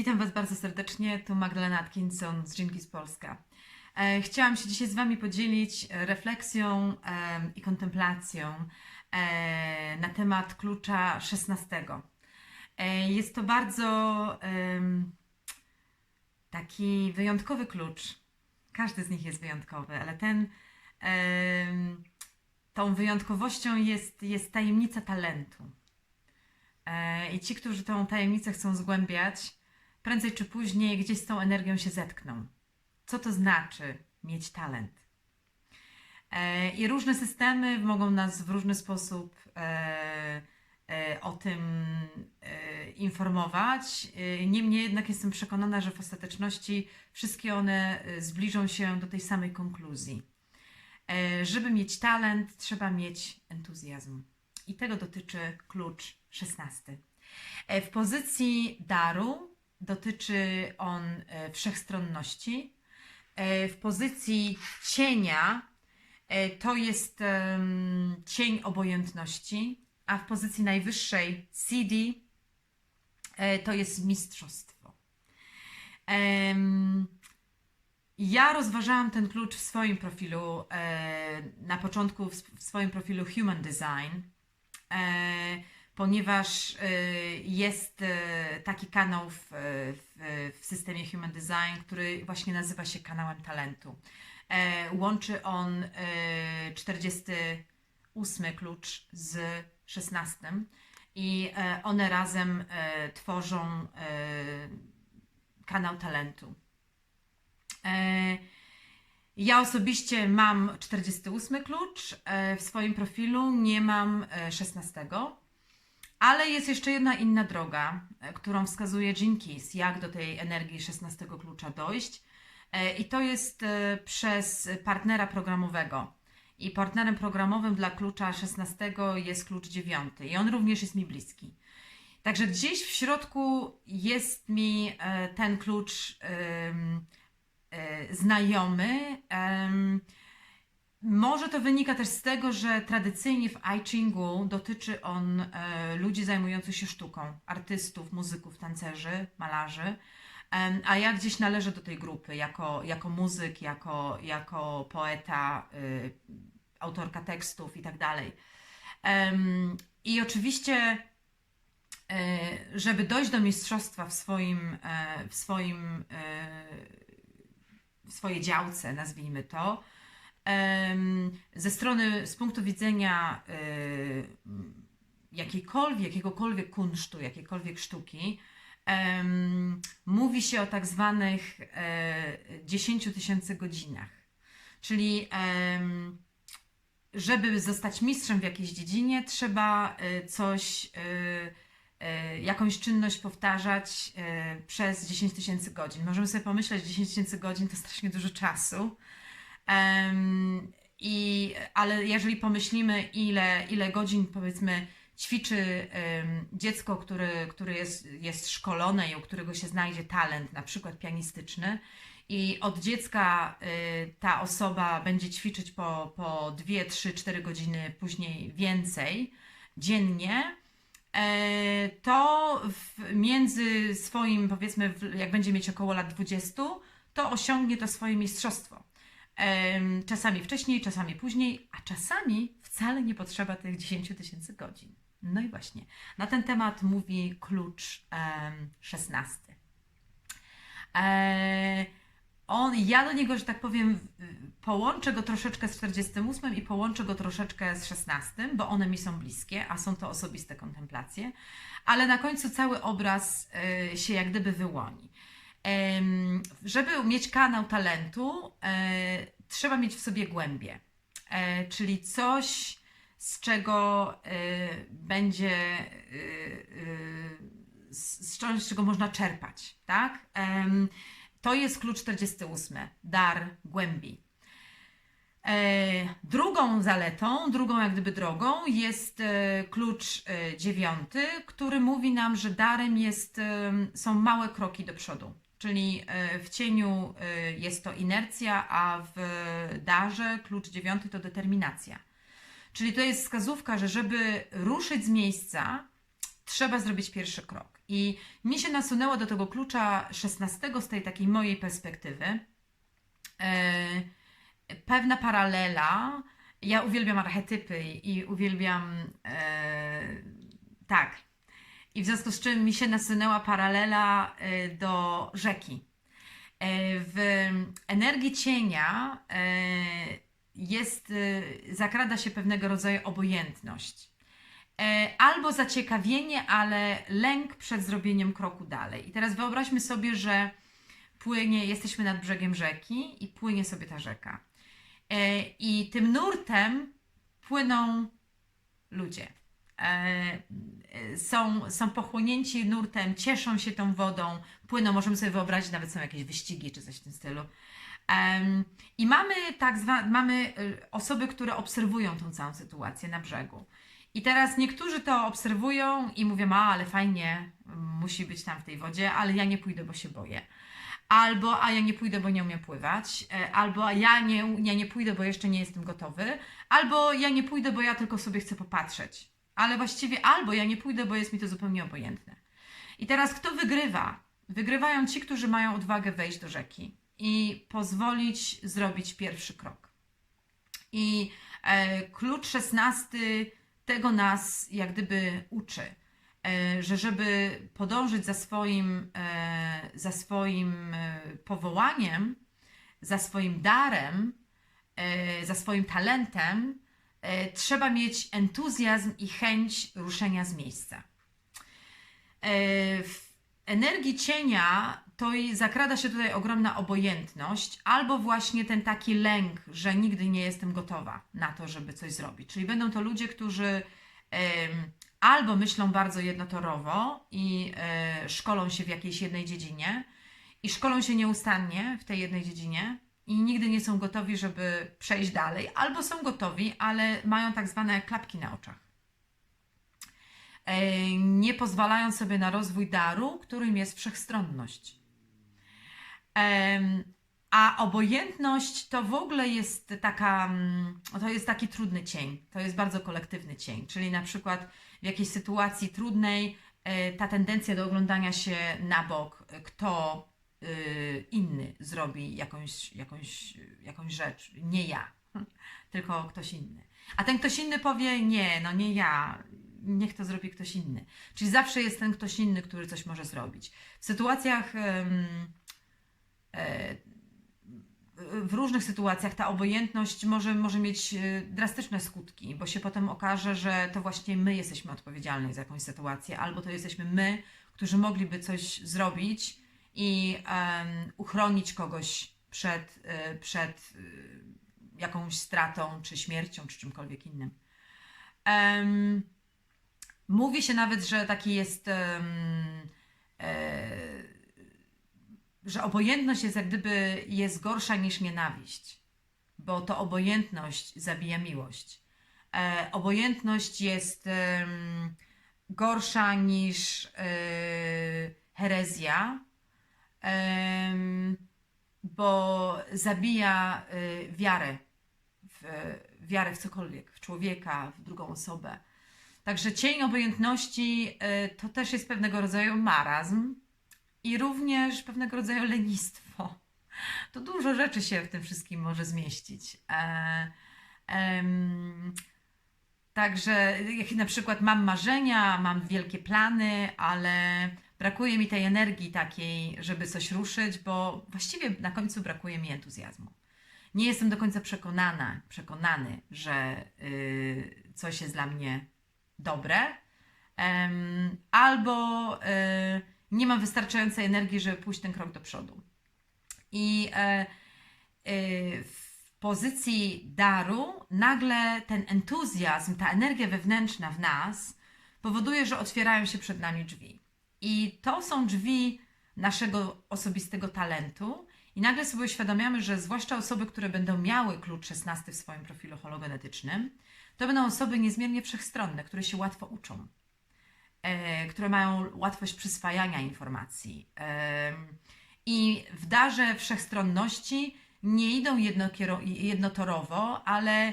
Witam Was bardzo serdecznie. Tu Magdalena Atkinson z Dzięki z Polska. E, Chciałam się dzisiaj z Wami podzielić e, refleksją i kontemplacją e, na temat klucza 16. E, Jest to bardzo taki wyjątkowy klucz. Każdy z nich jest wyjątkowy, ale ten tą wyjątkowością jest, jest tajemnica talentu. I ci, którzy tą tajemnicę chcą zgłębiać, prędzej czy później gdzieś z tą energią się zetkną. Co to znaczy mieć talent? E, I różne systemy mogą nas w różny sposób e, e, o tym informować. Niemniej jednak jestem przekonana, że w ostateczności wszystkie one zbliżą się do tej samej konkluzji. Żeby mieć talent, trzeba mieć entuzjazm. I tego dotyczy klucz 16. E, W pozycji daru dotyczy on e, wszechstronności. E, W pozycji cienia e, to jest cień obojętności, a w pozycji najwyższej CD to jest mistrzostwo. Ja rozważałam ten klucz w swoim profilu, na początku w, swoim profilu Human Design, ponieważ e, jest e, taki kanał w, w, w systemie Human Design, który właśnie nazywa się kanałem talentu. E, łączy on e, 48 klucz z 16 i e, one razem e, tworzą kanał talentu. Ja osobiście mam 48 klucz w swoim profilu, nie mam e, 16. Ale jest jeszcze jedna inna droga, e, którą wskazuje Gene Keys, jak do tej energii 16 klucza dojść. E, I to jest e, przez partnera programowego. I partnerem programowym dla klucza 16 jest klucz 9. I on również jest mi bliski. Także gdzieś w środku jest mi ten klucz znajomy. Może to wynika też z tego, że tradycyjnie w I Chingu dotyczy on e, ludzi zajmujących się sztuką, artystów, muzyków, tancerzy, malarzy. Em, A ja gdzieś należę do tej grupy jako, jako muzyk, jako, jako poeta, y, autorka tekstów i tak dalej. I oczywiście, e, żeby dojść do mistrzostwa w swoim, e, w swoim, e, w swojej działce, nazwijmy to, ze strony, z punktu widzenia e, jakiejkolwiek, jakiegokolwiek kunsztu, jakiejkolwiek sztuki, mówi się o tak zwanych e, 10 tysięcy godzinach. Czyli żeby zostać mistrzem w jakiejś dziedzinie, trzeba e, coś, e, e, jakąś czynność powtarzać e, przez 10 tysięcy godzin. Możemy sobie pomyśleć, 10 tysięcy godzin to strasznie dużo czasu. I, ale jeżeli pomyślimy, ile, ile godzin powiedzmy ćwiczy dziecko, które, które jest, jest szkolone i u którego się znajdzie talent, na przykład pianistyczny, i od dziecka y, ta osoba będzie ćwiczyć po, po 2, 3, 4 godziny, później więcej dziennie, e, to między swoim, powiedzmy, jak będzie mieć około lat 20, to osiągnie to swoje mistrzostwo. Czasami wcześniej, czasami później, a czasami wcale nie potrzeba tych 10 tysięcy godzin. No i właśnie, na ten temat mówi klucz 16. E, on, ja do niego, że tak powiem, połączę go troszeczkę z 48 i połączę go troszeczkę z 16, bo one mi są bliskie, a są to osobiste kontemplacje, ale na końcu cały obraz e, się jak gdyby wyłoni. Żeby mieć kanał talentu, e, trzeba mieć w sobie głębię, e, czyli coś, z czego e, będzie, z, czego można czerpać, tak? To jest klucz 48, dar głębi. Drugą zaletą, drugą jak gdyby drogą jest klucz dziewiąty, który mówi nam, że darem jest, są małe kroki do przodu. Czyli e, w cieniu e, jest to inercja, a w darze klucz dziewiąty to determinacja. Czyli to jest wskazówka, że żeby ruszyć z miejsca, trzeba zrobić pierwszy krok. I mi się nasunęło do tego klucza 16 z tej takiej mojej perspektywy e, pewna paralela. Ja uwielbiam archetypy i uwielbiam tak. I w związku z czym mi się nasunęła paralela e, do rzeki. E, w energii cienia e, jest, zakrada się pewnego rodzaju obojętność. Albo zaciekawienie, ale lęk przed zrobieniem kroku dalej. I teraz wyobraźmy sobie, że płynie, jesteśmy nad brzegiem rzeki i płynie sobie ta rzeka. I tym nurtem płyną ludzie. E, e, Są, są pochłonięci nurtem, cieszą się tą wodą, płyną. Możemy sobie wyobrazić, nawet są jakieś wyścigi czy coś w tym stylu. I mamy tak zwa, mamy y, osoby, które obserwują tą całą sytuację na brzegu. I teraz niektórzy to obserwują i mówią, a ale fajnie, musi być tam w tej wodzie, ale ja nie pójdę, bo się boję. Albo, a ja nie pójdę, bo nie umiem pływać, e, albo a ja nie, ja nie pójdę, bo jeszcze nie jestem gotowy, albo ja nie pójdę, bo ja tylko sobie chcę popatrzeć. Ale właściwie albo ja nie pójdę, bo jest mi to zupełnie obojętne. I teraz kto wygrywa? Wygrywają ci, którzy mają odwagę wejść do rzeki i pozwolić zrobić pierwszy krok. I e, klucz 16 tego nas jak gdyby uczy, e, że żeby podążyć za swoim, e, za swoim e, powołaniem, za swoim darem, e, za swoim talentem, trzeba mieć entuzjazm i chęć ruszenia z miejsca. E, W energii cienia to zakrada się tutaj ogromna obojętność, albo właśnie ten taki lęk, że nigdy nie jestem gotowa na to, żeby coś zrobić. Czyli będą to ludzie, którzy albo myślą bardzo jednotorowo i e, szkolą się w jakiejś jednej dziedzinie, i szkolą się nieustannie w tej jednej dziedzinie, i nigdy nie są gotowi, żeby przejść dalej, albo są gotowi, ale mają tak zwane klapki na oczach. E, nie pozwalają sobie na rozwój daru, którym jest wszechstronność. Em, A obojętność to w ogóle jest taka, mm, to jest taki trudny cień, to jest bardzo kolektywny cień, czyli na przykład w jakiejś sytuacji trudnej e, ta tendencja do oglądania się na bok, e, kto inny zrobi jakąś, jakąś, jakąś rzecz, nie ja, tylko ktoś inny. A ten ktoś inny powie, nie, no nie ja, niech to zrobi ktoś inny. Czyli zawsze jest ten ktoś inny, który coś może zrobić. W sytuacjach, e, w różnych sytuacjach ta obojętność może, może mieć e, drastyczne skutki, bo się potem okaże, że to właśnie my jesteśmy odpowiedzialni za jakąś sytuację, albo to jesteśmy my, którzy mogliby coś zrobić i em, uchronić kogoś przed, e, przed e, jakąś stratą, czy śmiercią, czy czymkolwiek innym. Em, Mówi się nawet, że taki jest, e, że obojętność jest jak gdyby jest gorsza niż nienawiść, bo to obojętność zabija miłość. E, obojętność jest em, gorsza niż herezja, bo zabija e, wiarę, w, wiarę w cokolwiek, w człowieka, w drugą osobę. Także cień obojętności y, to też jest pewnego rodzaju marazm i również pewnego rodzaju lenistwo. To dużo rzeczy się w tym wszystkim może zmieścić. E, Także jak na przykład mam marzenia, mam wielkie plany, ale brakuje mi tej energii takiej, żeby coś ruszyć, bo właściwie na końcu brakuje mi entuzjazmu. Nie jestem do końca przekonana, przekonany, że y, coś jest dla mnie dobre, albo y, nie mam wystarczającej energii, żeby pójść ten krok do przodu. I e, y, w pozycji daru nagle ten entuzjazm, ta energia wewnętrzna w nas powoduje, że otwierają się przed nami drzwi. I to są drzwi naszego osobistego talentu. I nagle sobie uświadamiamy, że zwłaszcza osoby, które będą miały klucz 16 w swoim profilu hologenetycznym, to będą osoby niezmiernie wszechstronne, które się łatwo uczą, e, które mają łatwość przyswajania informacji. E, I w darze wszechstronności nie idą jednotorowo, ale e,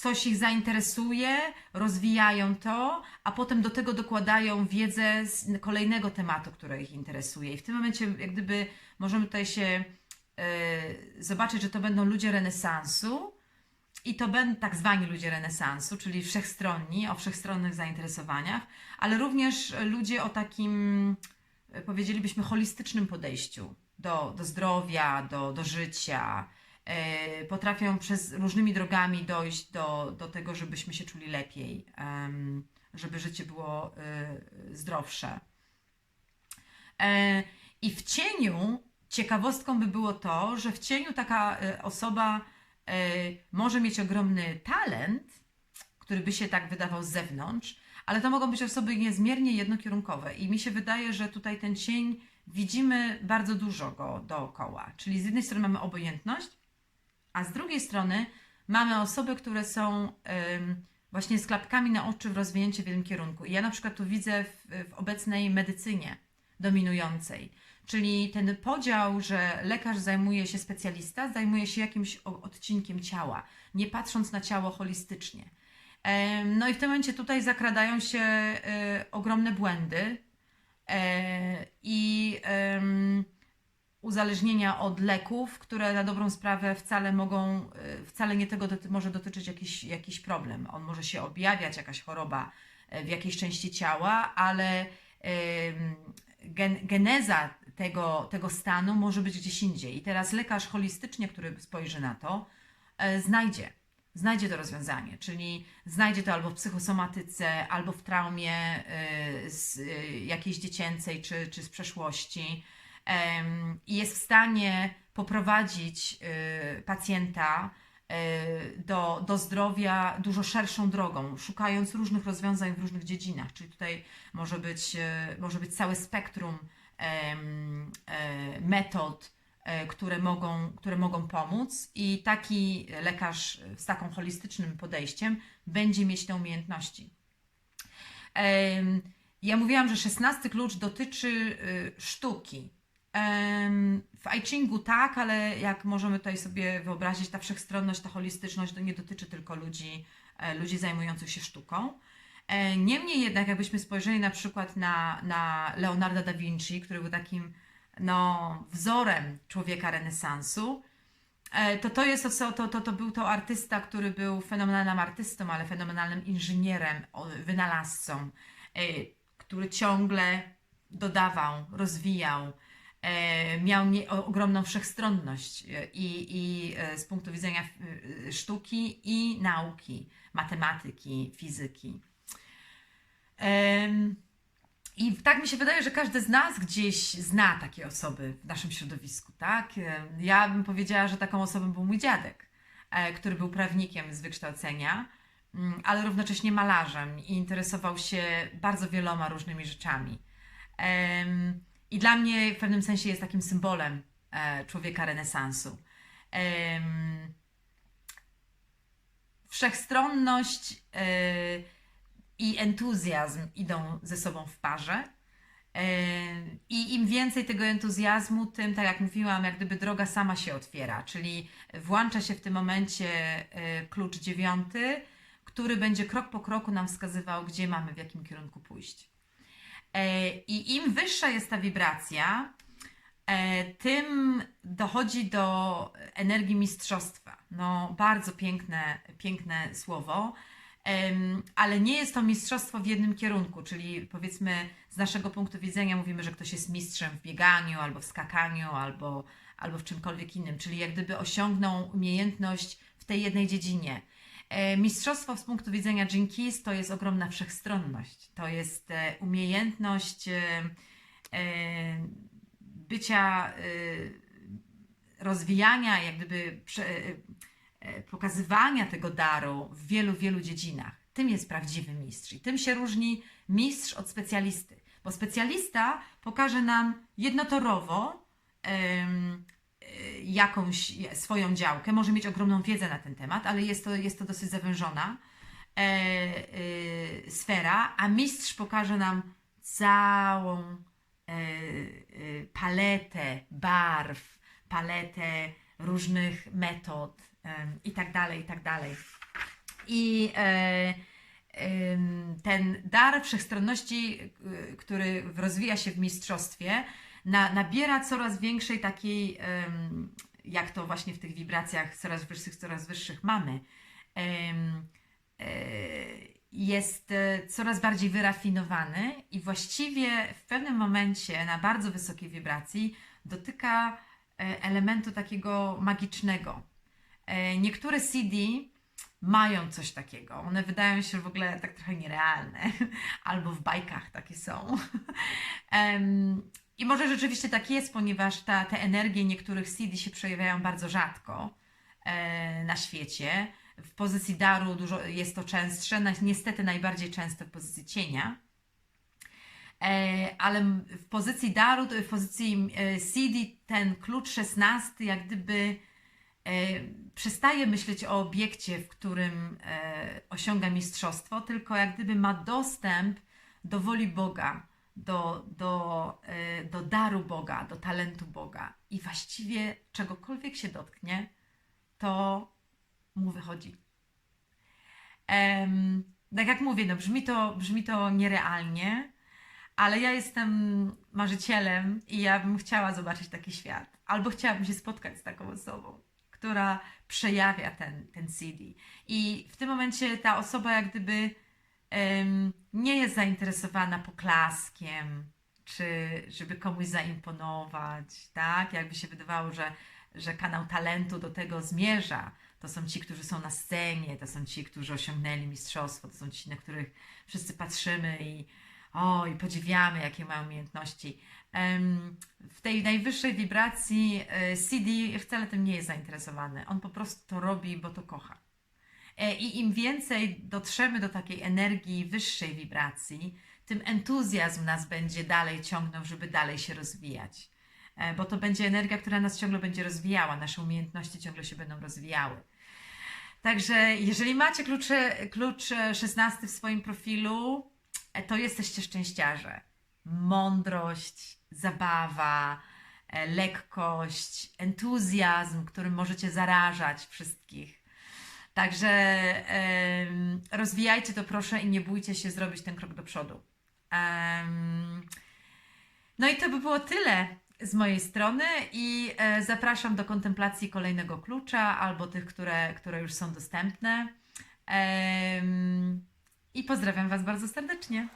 coś ich zainteresuje, rozwijają to, a potem do tego dokładają wiedzę z kolejnego tematu, który ich interesuje. I w tym momencie, jak gdyby, możemy tutaj się e, zobaczyć, że to będą ludzie renesansu, i to będą tak zwani ludzie renesansu, czyli wszechstronni, o wszechstronnych zainteresowaniach, ale również ludzie o takim, e, powiedzielibyśmy, holistycznym podejściu do, do zdrowia, do, do życia. E, potrafią przez różnymi drogami dojść do, do tego, żebyśmy się czuli lepiej, żeby życie było e, zdrowsze. E, I w cieniu ciekawostką by było to, że w cieniu taka osoba może mieć ogromny talent, który by się tak wydawał z zewnątrz, ale to mogą być osoby niezmiernie jednokierunkowe. I mi się wydaje, że tutaj ten cień widzimy bardzo dużo go dookoła. Czyli z jednej strony mamy obojętność, a z drugiej strony mamy osoby, które są właśnie z klapkami na oczy w rozwinięciu w jednym kierunku. I ja na przykład tu widzę w, w obecnej medycynie dominującej. Czyli ten podział, że lekarz zajmuje się specjalista, zajmuje się jakimś odcinkiem ciała, nie patrząc na ciało holistycznie. No i w tym momencie tutaj zakradają się e, ogromne błędy e, i uzależnienia od leków, które na dobrą sprawę wcale mogą, e, wcale nie tego doty- może dotyczyć jakiś, jakiś problem. On może się objawiać, jakaś choroba e, w jakiejś części ciała, ale gen, geneza tego, tego stanu może być gdzieś indziej. I teraz lekarz holistycznie, który spojrzy na to, e, znajdzie. Znajdzie to rozwiązanie, czyli znajdzie to albo w psychosomatyce, albo w traumie z jakiejś dziecięcej czy, czy z przeszłości i jest w stanie poprowadzić y, pacjenta y, do, do zdrowia dużo szerszą drogą, szukając różnych rozwiązań w różnych dziedzinach. Czyli tutaj może być, y, może być całe spektrum e, metod, e, które mogą, które mogą pomóc, i taki lekarz z taką holistycznym podejściem będzie mieć te umiejętności. Ja mówiłam, że szesnasty klucz dotyczy sztuki. W I tak, ale jak możemy tutaj sobie wyobrazić, ta wszechstronność, ta holistyczność nie dotyczy tylko ludzi, e, ludzi zajmujących się sztuką. E, Niemniej jednak, jakbyśmy spojrzeli na przykład na, na Leonardo da Vinci, który był takim no, wzorem człowieka renesansu, e, to to jest to, to, to, był to artysta, który był fenomenalnym artystą, ale fenomenalnym inżynierem, wynalazcą, który ciągle dodawał, rozwijał, miał nie, ogromną wszechstronność e, i, i e, z punktu widzenia e, sztuki i nauki, matematyki, fizyki. I tak mi się wydaje, że każdy z nas gdzieś zna takie osoby w naszym środowisku, tak? Ja bym powiedziała, że taką osobą był mój dziadek, e, który był prawnikiem z wykształcenia, mm, ale równocześnie malarzem i interesował się bardzo wieloma różnymi rzeczami. Em, I dla mnie w pewnym sensie jest takim symbolem e, człowieka renesansu. Wszechstronność e, i entuzjazm idą ze sobą w parze. E, I im więcej tego entuzjazmu, tym, tak jak mówiłam, jak gdyby droga sama się otwiera, czyli włącza się w tym momencie klucz dziewiąty, który będzie krok po kroku nam wskazywał, gdzie mamy, w jakim kierunku pójść. E, I im wyższa jest ta wibracja, e, tym dochodzi do energii mistrzostwa. No, bardzo piękne, piękne słowo. Ale nie jest to mistrzostwo w jednym kierunku, czyli powiedzmy z naszego punktu widzenia mówimy, że ktoś jest mistrzem w bieganiu, albo w skakaniu, albo, albo w czymkolwiek innym, czyli jak gdyby osiągnął umiejętność w tej jednej dziedzinie. E, Mistrzostwo z punktu widzenia Jinkis to jest ogromna wszechstronność, to jest e, umiejętność e, bycia, rozwijania, jak gdyby pokazywania tego daru w wielu, wielu dziedzinach. Tym jest prawdziwy mistrz i tym się różni mistrz od specjalisty, bo specjalista pokaże nam jednotorowo jakąś swoją działkę, może mieć ogromną wiedzę na ten temat, ale jest to, jest to dosyć zawężona e, e, sfera, a mistrz pokaże nam całą e, e, paletę barw, paletę różnych metod em, i tak dalej, i tak dalej. I e, ten dar wszechstronności, y, który rozwija się w mistrzostwie, na, nabiera coraz większej takiej, jak to właśnie w tych wibracjach coraz wyższych, coraz wyższych mamy. E, jest e, coraz bardziej wyrafinowany i właściwie w pewnym momencie na bardzo wysokiej wibracji dotyka e, elementu takiego magicznego. Niektóre CD mają coś takiego. One wydają się w ogóle tak trochę nierealne, albo w bajkach takie są. I może rzeczywiście tak jest, ponieważ ta, te energie niektórych CD się przejawiają bardzo rzadko e, na świecie. W pozycji daru dużo jest to częstsze, na- niestety najbardziej często w pozycji cienia. E, ale w pozycji daru, w pozycji e, CD ten klucz 16 jak gdyby e, przestaje myśleć o obiekcie, w którym e, osiąga mistrzostwo, tylko jak gdyby ma dostęp do woli Boga, do, do, e, do daru Boga, do talentu Boga. I właściwie czegokolwiek się dotknie, to mu wychodzi. Em, tak jak mówię, no brzmi, to, brzmi to nierealnie, ale ja jestem marzycielem i ja bym chciała zobaczyć taki świat. Albo chciałabym się spotkać z taką osobą, która przejawia ten, ten CD. I w tym momencie ta osoba jak gdyby nie jest zainteresowana poklaskiem, czy żeby komuś zaimponować, tak? Jakby się wydawało, że, że kanał talentu do tego zmierza. To są ci, którzy są na scenie, to są ci, którzy osiągnęli mistrzostwo, to są ci, na których wszyscy patrzymy i o, i podziwiamy, jakie mają umiejętności. W tej najwyższej wibracji e, CD wcale tym nie jest zainteresowany. On po prostu to robi, bo to kocha. E, I im więcej dotrzemy do takiej energii wyższej wibracji, tym entuzjazm nas będzie dalej ciągnął, żeby dalej się rozwijać. E, Bo to będzie energia, która nas ciągle będzie rozwijała, nasze umiejętności ciągle się będą rozwijały. Także jeżeli macie klucze, klucz e, 16 w swoim profilu, e, to jesteście szczęściarze. Mądrość, zabawa, lekkość, entuzjazm, którym możecie zarażać wszystkich. Także rozwijajcie to proszę i nie bójcie się zrobić ten krok do przodu. No i to by było tyle z mojej strony i e, zapraszam do kontemplacji kolejnego klucza albo tych, które, które już są dostępne. I pozdrawiam Was bardzo serdecznie.